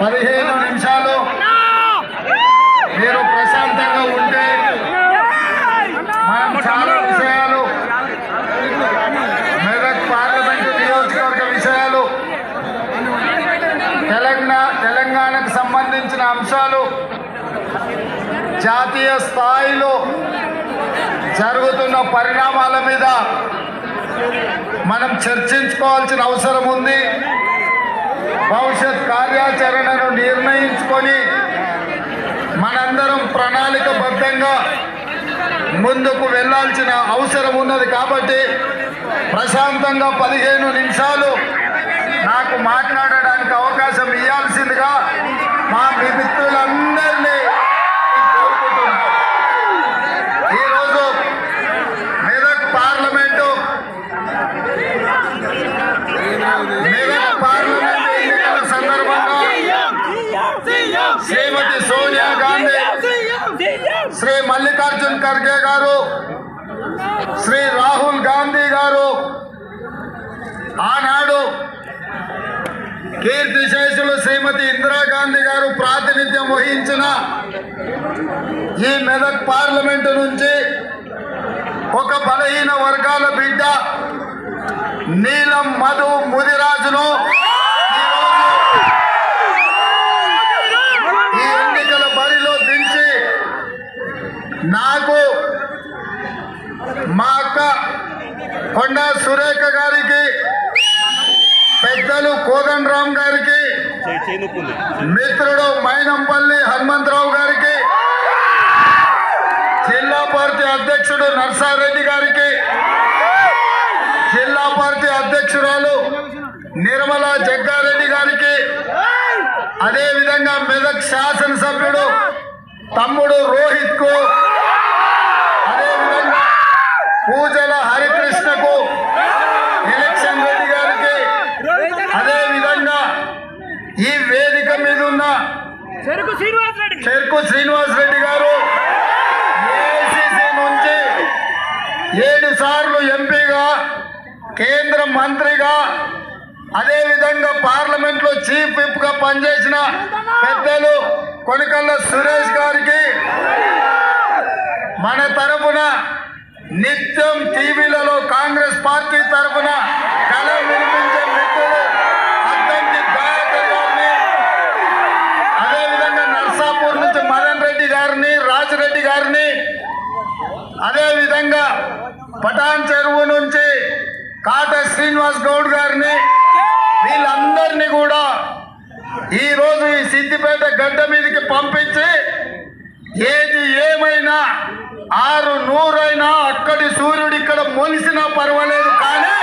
పదిహేను నిమిషాలు. మీరు ప్రశాంతంగా ఉంటే మనం చాలా విషయాలు మెదక్ పార్లమెంట్ నియోజకవర్గ విషయాలు తెలంగాణ తెలంగాణకు సంబంధించిన అంశాలు జాతీయ స్థాయిలో జరుగుతున్న పరిణామాల మీద మనం చర్చించుకోవాల్సిన అవసరం ఉంది. ప్రణాళికబద్ధంగా ముందుకు వెళ్ళాల్సిన అవసరం ఉన్నది కాబట్టి ప్రశాంతంగా పదిహేను నిమిషాలు నాకు మాట్లాడడానికి అవకాశం ఇవ్వాల్సిందిగా మా మిత్రులందరినీ కోరుకుంటున్నాను ఈరోజు మెదక్ పార్లమెంటు మెదక్ పార్లమెంట్ ఎన్నికల సందర్భంగా శ్రీమతి సోనియా గాంధీ శ్రీ మల్లికార్జున్ ఖర్గే గారు శ్రీ రాహుల్ గాంధీ గారు ఆనాడు కీర్తిశేషులు శ్రీమతి ఇందిరాగాంధీ గారు ప్రాతినిధ్యం వహించిన ఈ మెదక్ పార్లమెంటు నుంచి ఒక బలహీన వర్గాల బిడ్డ నీలం మధు ముదిర కొండా సురేఖ గారికి పెద్దలు కోదండ రామ్ గారికి మిత్రుడు మైనంపల్లి హనుమంతరావు గారికి జిల్లా పార్టీ అధ్యక్షుడు నర్సారెడ్డి గారికి జిల్లా పార్టీ అధ్యక్షురాలు నిర్మల జగ్గారెడ్డి గారికి అదే విధంగా మెదక్ శాసనసభ్యుడు తమ్ముడు రోహిత్కు పూజల హరికృష్ణకు ఎలక్షన్ రెడ్డి గారికి అదే విధంగా ఈ వేదిక మీద ఉన్న చెరుకు శ్రీనివాస్ రెడ్డి. చెరుకు శ్రీనివాస్ రెడ్డి గారు ఏఐసిసి నుంచి ఏడు సార్లు ఎంపీగా కేంద్ర మంత్రిగా అదే విధంగా పార్లమెంట్లో చీఫ్ విప్గా పనిచేసిన పెద్దలు కొనికల్ల సురేష్ గారికి మన తరపున నిత్యం టీవీలలో కాంగ్రెస్ పార్టీ తరపున కలం వినిపించే మిత్రులు అద్దంకి దయాకర్ గారిని అదేవిధంగా నర్సాపూర్ నుంచి మదన్ రెడ్డి గారిని రాజిరెడ్డి గారిని అదేవిధంగా పటాన్ చెరువు నుంచి కాట శ్రీనివాస్ గౌడ్ గారిని వీళ్ళందరినీ కూడా ఈరోజు ఈ సిద్దిపేట గడ్డ మీదకి పంపించి ఏది ఏమైనా ఆరు నూరైనా అక్కడి సూర్యుడు ఇక్కడ మొలిసినా పర్వాలేదు కానీ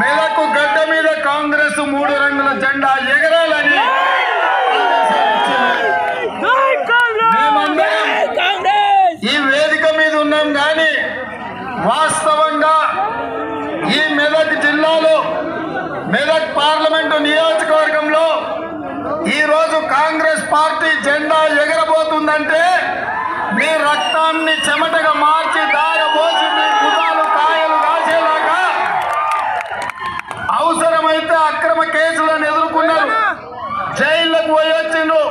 మెలకు గడ్డ మీద కాంగ్రెస్ మూడు రంగుల జెండా ఎగరాలని ఈ వేదిక మీద ఉన్నాం కానీ వాస్తవంగా ఈ మెదక్ జిల్లాలో మెదక్ పార్లమెంటు నియోజకవర్గంలో ఈరోజు కాంగ్రెస్ పార్టీ జెండా ఎగరబోతుందంటే మీ రక్తాన్ని చెమటగా మార్చి దారబోసి మీ భుజాలు కాయలు రాసేలాగా అవసరమైతే అక్రమ కేసులను ఎదుర్కొన్నారు. జైళ్ళకు పోయొచ్చిండ్రు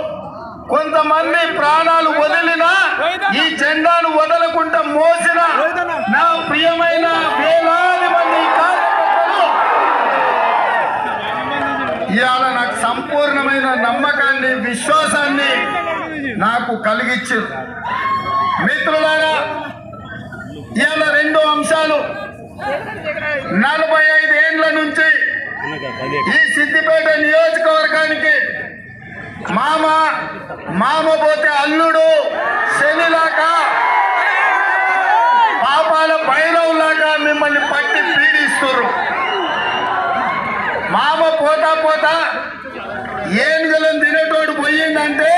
కొంతమంది ప్రాణాలు వదిలిన ఈ జెండాను వదలకుండా మోసిన నా ప్రియమైన వేలాది మంది కార్యకర్తలు ఇవాళ నాకు సంపూర్ణమైన నమ్మకాన్ని విశ్వాసాన్ని నాకు కలిగించారు మిత్రులారా ఇవాళ రెండు అంశాలు నలభై ఐదు ఏండ్ల నుంచి ఈ సిద్దిపేట నియోజకవర్గానికి మామ మామ పోతే అల్లుడు శనిలాగా పాపాల భైరవులాగా మిమ్మల్ని పట్టి పీడిస్తున్నారు మామ పోతా పోతా ఏనుగలను తినేటోడు పోయిందంటే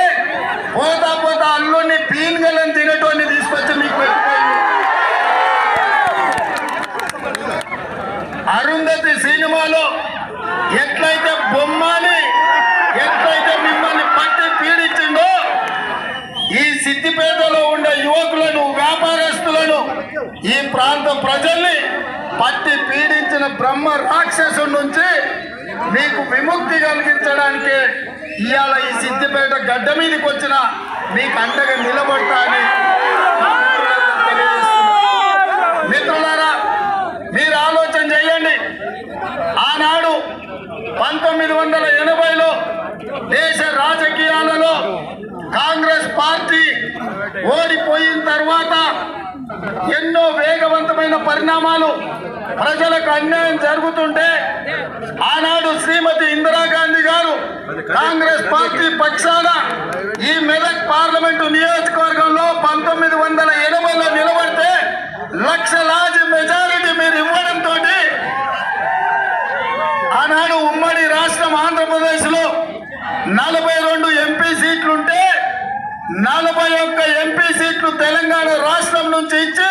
పోతా పోతా అల్లుడిని పీనుగలను తినేటోడిని తీసుకొచ్చి మీకు అరుంధతి సినిమాలో ఎట్లయితే బొమ్మని ఎట్లయితే మిమ్మల్ని పట్టి పీడించిందో ఈ సిద్దిపేటలో ఉండే యువకులను వ్యాపారస్తులను ఈ ప్రాంత ప్రజల్ని పట్టి పీడించిన బ్రహ్మ రాక్షసు నుంచి మీకు విముక్తి కలిగించడానికి ఇవాళ ఈ సిద్ధిపేట గడ్డ మీదకి వచ్చిన మీకు అండగా నిలబడతాను మిత్రులారా మీరు ఆలోచన చేయండి. ఆనాడు పంతొమ్మిది వందల ఎనభైలో దేశ రాజకీయాలలో కాంగ్రెస్ పార్టీ ఓడిపోయిన తర్వాత ఎన్నో వేగవంతమైన పరిణామాలు ప్రజలకు అన్యాయం జరుగుతుంటే ఆనాడు శ్రీమతి ఇందిరాగాంధీ గారు కాంగ్రెస్ పార్టీ పక్షాన ఈ మెదక్ పార్లమెంటు నియోజకవర్గంలో పంతొమ్మిది వందల ఎనభైలో నిలబడితే లక్షలాది మెజారిటీ మీరు ఇవ్వడంతో ఆనాడు ఉమ్మడి రాష్ట్రం ఆంధ్రప్రదేశ్లో నలభై నలభై ఒక్క ఎంపీ సీట్లు తెలంగాణ రాష్ట్రం నుంచి ఇచ్చి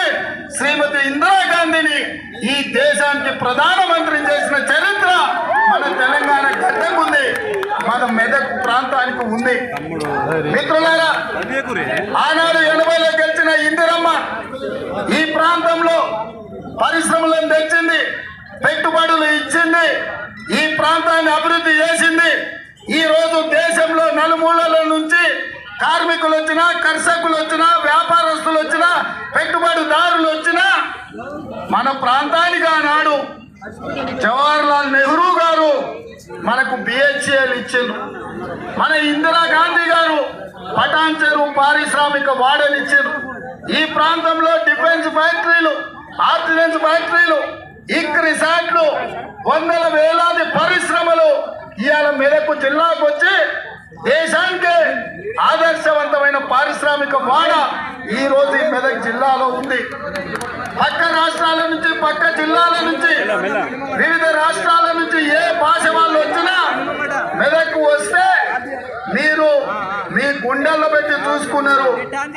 శ్రీమతి ఇందిరాగాంధీని ఈ దేశానికి ప్రధానమంత్రి చేసిన చరిత్ర మన తెలంగాణ గడ్డకుంది మన మెదక్ ప్రాంతానికి ఉంది. మిత్రులారా ఆనాడు ఎనభైలో గెలిచిన ఇందిరమ్మ ఈ ప్రాంతంలో పరిశ్రమలను తెచ్చింది పెట్టుబడులు ఇచ్చింది ఈ ప్రాంతాన్ని అభివృద్ధి చేసింది. ఈ రోజు దేశంలో నలుమూలల నుంచి కార్మికులు వచ్చినా కర్షకులు వచ్చినా వ్యాపారస్తులు వచ్చినా పెట్టుబడిదారులు వచ్చినా మన ప్రాంతానికి ఆనాడు జవహర్లాల్ నెహ్రూ గారు మనకు బిహెచ్ఎల్ ఇచ్చిండ్రు. మన ఇందిరాగాంధీ గారు పటాన్ చెరువు పారిశ్రామిక వాడలు ఇచ్చిండ్రు. ఈ ప్రాంతంలో డిఫెన్స్ ఫ్యాక్టరీలు ఆర్డినెన్స్ ఫ్యాక్టరీలు ఇక్ రిసార్ట్లు వందల వేలాది పరిశ్రమలు ఇవాళ మేరకు జిల్లాకు వచ్చి దేశానికి ఆదర్శవంతమైన పారిశ్రామిక వాడ ఈ రోజు ఈ మెదక్ జిల్లాలో ఉంది. పక్క రాష్ట్రాల నుంచి పక్క జిల్లాల నుంచి వివిధ రాష్ట్రాల నుంచి ఏ భాష వాళ్ళు వచ్చినా మెదక్ వస్తే మీరు మీ గుండెల్లో పెట్టి చూసుకున్నారు.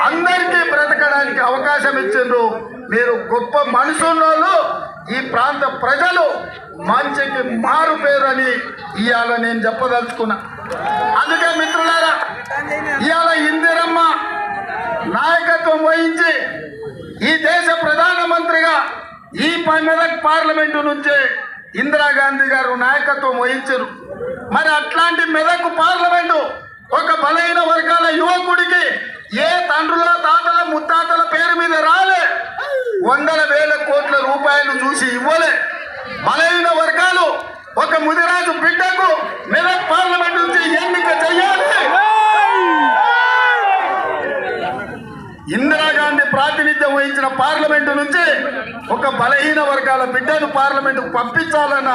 అందరికీ బ్రతకడానికి అవకాశం ఇచ్చిండ్రు. మీరు గొప్ప మనసున్నోళ్ళు ఈ ప్రాంత ప్రజలు మంచికి మారు పేరు అని ఇవాళ నేను చెప్పదలుచుకున్నా. అందుకే మిత్రులారా ఇవాళ ఇందిరమ్మ నాయకత్వం వహించి ఈ దేశ ప్రధానమంత్రిగా ఈ ప- మెదక్ పార్లమెంటు నుంచే ఇందిరాగాంధీ గారు నాయకత్వం వహించారు. మరి అట్లాంటి మెదక్ పార్లమెంటు ఒక బలహీన వర్గాల యువకుడికి ఏ తండ్రుల తాతల ముత్తాతల పేరు మీద రాలే. వందల వేల కోట్ల రూపాయలు చూసి ఇవ్వలే. బలహీన వర్గాలు ఒక ముదిరాజు బిడ్డకు మెదక్ పార్లమెంట్ నుంచి ఎన్నిక చేయాలి. ఇందిరాగాంధీ ప్రాతినిధ్యం వహించిన పార్లమెంటు నుంచి ఒక బలహీన వర్గాల బిడ్డను పార్లమెంటుకు పంపించాలన్న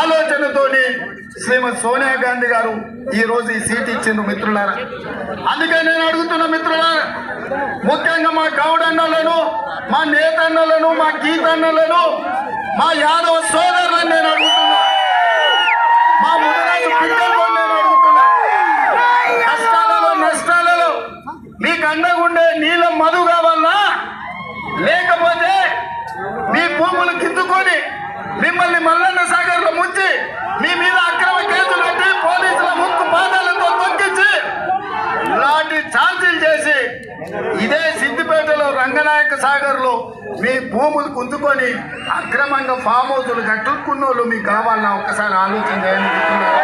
ఆలోచనతోని శ్రీమతి సోనియా గాంధీ గారు ఈ రోజు ఈ సీట్ ఇచ్చిండ్రు మిత్రులారా. అందుకే నేను అడుగుతున్న మిత్రులారా ముఖ్యంగా మా గౌడన్నలను మా నేతన్నలను మా గీతన్నలను మా యాదవ సోదరులను నేను అడుగుతున్నా. కష్టాలలో నష్టాలలో మీకు అండగుండే నీళ్ళ మధు కావాలన్నా లేకపోతే మీ భూములు కిందుకొని మిమ్మల్ని మల్లన్న సాగర్లో ముంచి మీ మీద అక్రమ కేసులు పెట్టి పోలీసుల ముక్కు పాదాలతో తొక్కించి ఇలాంటి ఛార్జీలు చేసి ఇదే సిద్దిపేటలో రంగనాయక సాగర్లో మీ భూములు కుందుకొని అక్రమంగా ఫామ్ హౌసులు కట్టుకున్న వాళ్ళు మీకు కావాలన్నా ఒక్కసారి ఆలోచన చేయండి మిత్రులారా.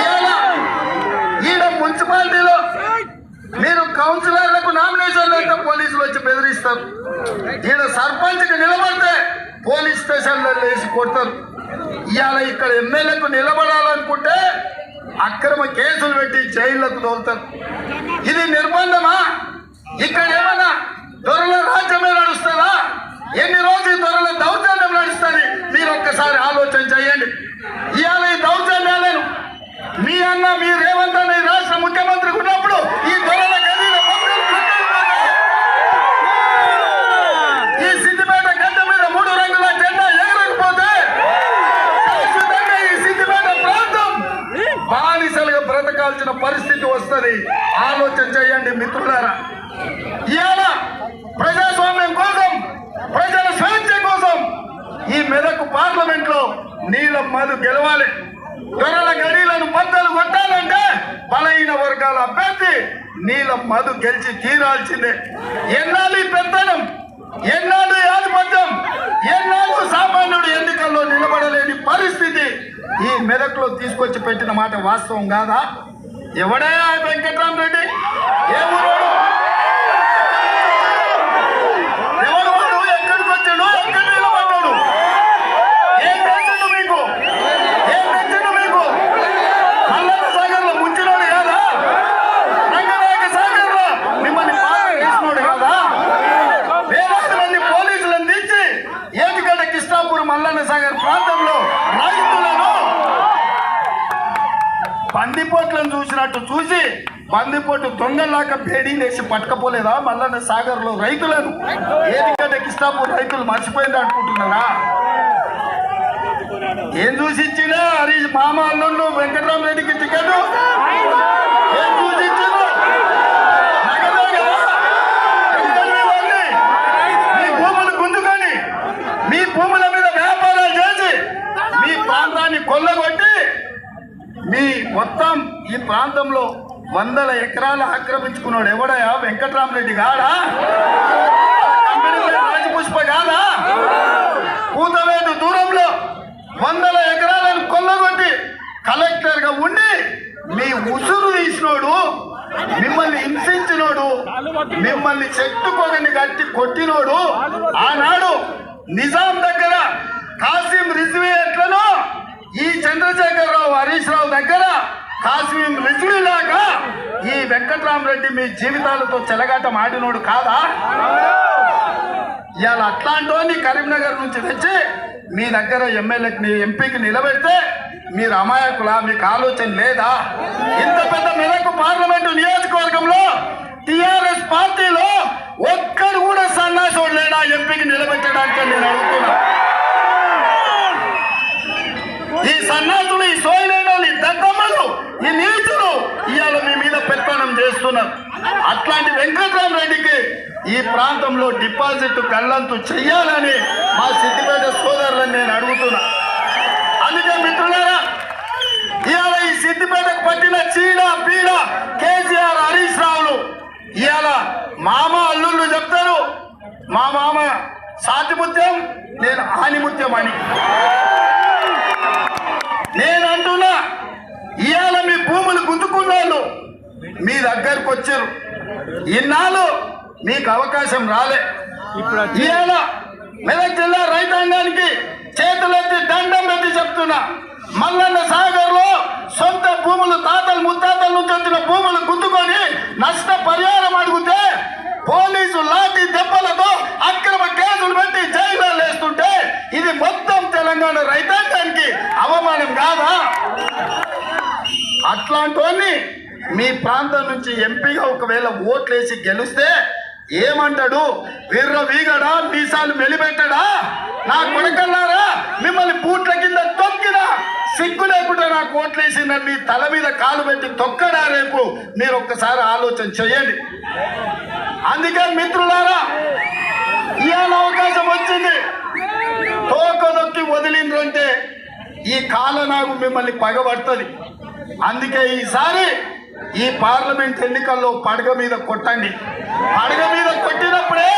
ఇవాళ ఈడ మున్సిపాలిటీలో మీరు కౌన్సిలర్లకు నామినేషన్ లేక పోలీసులు వచ్చి బెదిరిస్తారు. ఈడ సర్పంచ్కి నిలబడితే పోలీస్ స్టేషన్లో వేసి కొడతారు. ఇవాళ ఇక్కడ ఎమ్మెల్యేకు నిలబడాలనుకుంటే అక్రమ కేసులు పెట్టి జైళ్ళకు తోలుతారు. ఇది నిర్బంధమా? ఇక్కడ ఏమన్నా దొరల రాజ్యమే నడుస్తుందా? ఎన్ని రోజులు దొరల దౌర్జన్యం నడుస్తుంది? మీరు ఒక్కసారి ఆలోచన చేయండి. ఇవాళ ఈ దౌర్జన్యాలను మీ అన్న మీ రేవంత్ అనే ముఖ్యమంత్రి ఉన్నప్పుడు ఈ దొరల గదిలో. ఈ సిద్దిపేట గడ్డ మీద మూడు రంగుల జెండా ఎగరకపోతే శాశ్వతంగా ఈ సిద్దిపేట ప్రాంతం బానిసలుగా బ్రతకాల్సిన పరిస్థితి వస్తుంది. ఆలోచన చేయండి మిత్రులారా. ఇవాళ ప్రజాస్వామ్యం కోసం ప్రజల స్వేచ్ఛ కోసం ఈ మెదక్ పార్లమెంట్లో నీలం మధు గెలవాలి. దొరల గడీలను బద్దలు కొట్టాలంటే బలహీన వర్గాల అభ్యర్థి నీళ్ళ మధు గెలిచి తీరాల్సిందే. ఎన్నాళ్ళు ఈ పెత్తనం? ఎన్నాళ్ళు ఈ ఆధిపత్యం? ఎన్నాళ్ళు సామాన్యుడు ఎన్నికల్లో నిలబడలేని పరిస్థితి? ఈ మెదక్లో తీసుకొచ్చి పెట్టిన మాట వాస్తవం కాదా? ఎవడే వెంకట్రామరెడ్డి? ఏ మల్లన్న సాగర్ ప్రాంతంలో రైతులను బందిపోట్లను చూసినట్టు చూసి బందిపోటు దొంగలాక పేడీ లేచి పట్టకపోలేదా మల్లన్న సాగర్లో రైతులను ఏదికంటే కిష్టాపూర్ రైతులు మర్చిపోయింది అనుకుంటున్నారా? ఏం చూసి ఇచ్చినా హరీష్ మామ అల్లుళ్ళు వెంకటరామరెడ్డికి టికెట్ ఏం చూసి ఇచ్చినా మీ భూముల కొల్లగొట్టి మీ మొత్తం ఈ ప్రాంతంలో వందల ఎకరాలు ఆక్రమించుకున్నాడు ఎవడయా వెంకటరామరెడ్డి గాడా? రాజపుష్ప కాదా కూతవేటు దూరంలో వందల ఎకరాలను కొల్లగొట్టి కలెక్టర్గా ఉండి మీ ఉసురు తీసినోడు మిమ్మల్ని హింసించినోడు మిమ్మల్ని చెట్టు పొగని గట్టి కొట్టినోడు ఆనాడు నిజాం దగ్గర కాసిం రిజ్వీ ఎట్లనో చంద్రశేఖరరావు హరీష్ రావు దగ్గర కాసిం రిజ్వీలాగా ఈ ఈ వెంకట్రామరెడ్డి మీ జీవితాలతో చెలగాటం ఆడినోడు కాదా? ఇవాళ అట్లాంటి కరీంనగర్ నుంచి తెచ్చి మీ దగ్గర ఎమ్మెల్యేకి ఎంపీకి నిలబెడితే మీరు అమాయకులా? మీకు ఆలోచన లేదా? ఇంత పెద్ద మెదకు పార్లమెంటు నియోజకవర్గంలో టిఆర్ఎస్ పార్టీ పెత్తనం చేస్తున్నారు అట్లాంటి వెంకటరామరెడ్డికి ఈ ప్రాంతంలో డిపాజిట్ కళ్ళంతు చెయ్యాలని మా సిద్దిపేట సోదరులను నేను అడుగుతున్నా. అందుకే మిత్రులారా ఇవాళ ఈ సిద్దిపేటకు పట్టిన చీడ పీడ కేసీఆర్ హరీష్ రావులు ఇవాళ మామ అల్లుళ్ళు చెప్తారు. మా మామ సాతిముత్యం నేను ఆనిముత్యం అని. నేను అంటున్నా ఇవాళ మీ భూములు గుంజుకున్నాళ్ళు. మీ దగ్గరకు వచ్చారు. ఇన్నాళ్ళు మీకు అవకాశం రాలే. ఇప్పుడు ఇవాళ మెదక్ జిల్లా రైతాంగానికి చేతులెత్తి దండం పెట్టి చెప్తున్నా. మల్లన్న సాగర్లో సొంత భూములు తాతలు ముత్తాతల నుంచి వచ్చిన భూములు గుద్దుకొని నష్ట పరిహారం అడిగితే పోలీసు లాఠీ దెబ్బలతో అక్రమ కేసులు పెట్టి జైల్లో వేస్తుంటే ఇది మొత్తం తెలంగాణ రైతాంగానికి అవమానం కాదా? అట్లాంటి మీ ప్రాంతం నుంచి ఎంపీగా ఒకవేళ ఓట్లేసి గెలిస్తే ఏమంటాడు? విర్ర వీగడా మీసాలు మెలిపెట్టడా? నా కొడకల్లారా? మిమ్మల్ని బూట్ల కింద తొక్కినా? సిగ్గు లేకుండా నాకు ఓట్లేసిన మీ తల మీద కాలు పెట్టి తొక్కడా రేపు? మీరు ఒక్కసారి ఆలోచన చేయండి. అందుకే మిత్రులారా ఇవాళ అవకాశం వచ్చింది. తోక నొక్కి వదిలిండ్రంటే ఈ కాల నాకు మిమ్మల్ని పగబడుతుంది. అందుకే ఈసారి ఈ పార్లమెంట్ ఎన్నికల్లో పడగ మీద కొట్టండి. పడగ మీద కొట్టినప్పుడే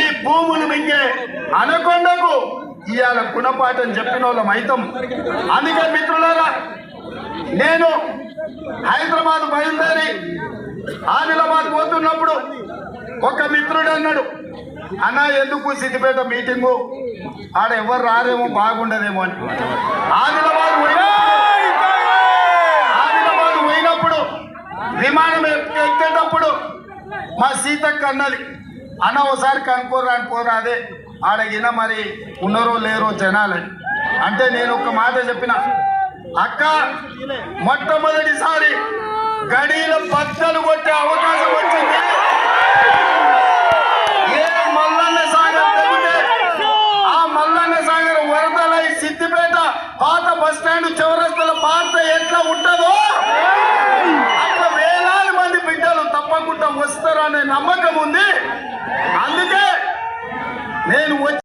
ఈ భూములు మింగే అనకొండకు ఇవాళ గుణపాఠం చెప్పిన వాళ్ళం అయితం. అందుకే మిత్రులారా నేను హైదరాబాద్ బయలుదేరి ఆదిలాబాద్ పోతున్నప్పుడు ఒక మిత్రుడు అన్నాడు అన్న ఎందుకు సిద్దిపేట మీటింగు? ఆడ ఎవరు రారేమో బాగుండదేమో అని. ఆదిలాబాద్ పోయినా ఆదిలాబాద్ పోయినప్పుడు విమానం ఎక్కేటప్పుడు మా సీతక్క అన్నది అన్న ఒకసారి కనుక్కోరా అని అదే ఆడగిన మరి ఉన్నారో లేరో జనాలని అంటే నేను ఒక మాట చెప్పిన అక్క మొట్టమొదటిసారి గడిలో పచ్చలు కొట్టే అవకాశం వచ్చింది. ఏ మల్లన్న సాగర్ తెగితే ఆ మల్లన్న సాగర్ వరదలై సిద్దిపేట పాత బస్ స్టాండ్ చౌరస్తల పాత ఎట్లా ఉంటుందో? బిడ్డలు తప్పకుండా వస్తారనే నమ్మకం ఉంది. అందుకే నేను వచ్చి